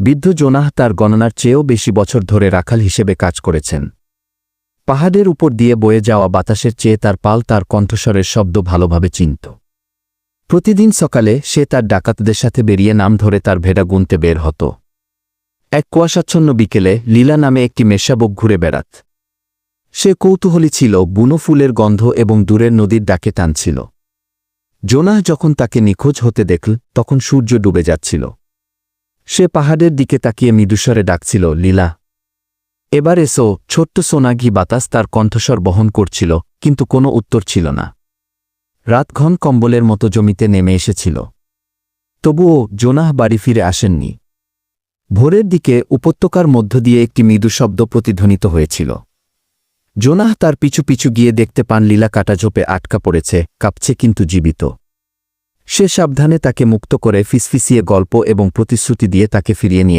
বৃদ্ধ জোনাহ তার গণনার চেয়েও বেশি বছর ধরে রাখাল হিসেবে কাজ করেছেন। পাহাড়ের উপর দিয়ে বয়ে যাওয়া বাতাসের চেয়ে তার পাল তার কণ্ঠস্বরের শব্দ ভালোভাবে চিনত। প্রতিদিন সকালে সে তার ডাকাতদের সাথে বেরিয়ে নাম ধরে তার ভেড়া গুনতে বের হতো। এক কুয়াশাচ্ছন্ন বিকেলে লীলা নামে একটি মেষাবক ঘুরে বেড়াত। সে কৌতূহলী ছিল, বুনো ফুলের গন্ধ এবং দূরের নদীর ডাকে টানছিল। জোনাহ যখন তাকে নিখোঁজ হতে দেখল, তখন সূর্য ডুবে যাচ্ছিল। সে পাহাড়ের দিকে তাকিয়ে মৃদুস্বরে ডাকছিল, লীলা। এবার এসো, ছোট্ট সোনাঘি বাতাস তার কণ্ঠস্বর বহন করছিল, কিন্তু কোনো উত্তর ছিল না। রাত ঘন কম্বলের মতো জমিতে নেমে এসেছিল। তবুও জোনাহ বাড়ি ফিরে আসেননি। ভোরের দিকে উপত্যকার মধ্য দিয়ে একটি মৃদু শব্দ প্রতিধ্বনিত হয়েছিল। জোনাহ তার পিছু পিছু গিয়ে দেখতে পান, লীলা কাটাঝোপে আটকা পড়েছে, কাঁপছে কিন্তু জীবিত। সে সাবধানে তাকে মুক্ত করে ফিসফিসিয়ে গল্প এবং প্রতিশ্রুতি দিয়ে তাকে ফিরিয়ে নিয়ে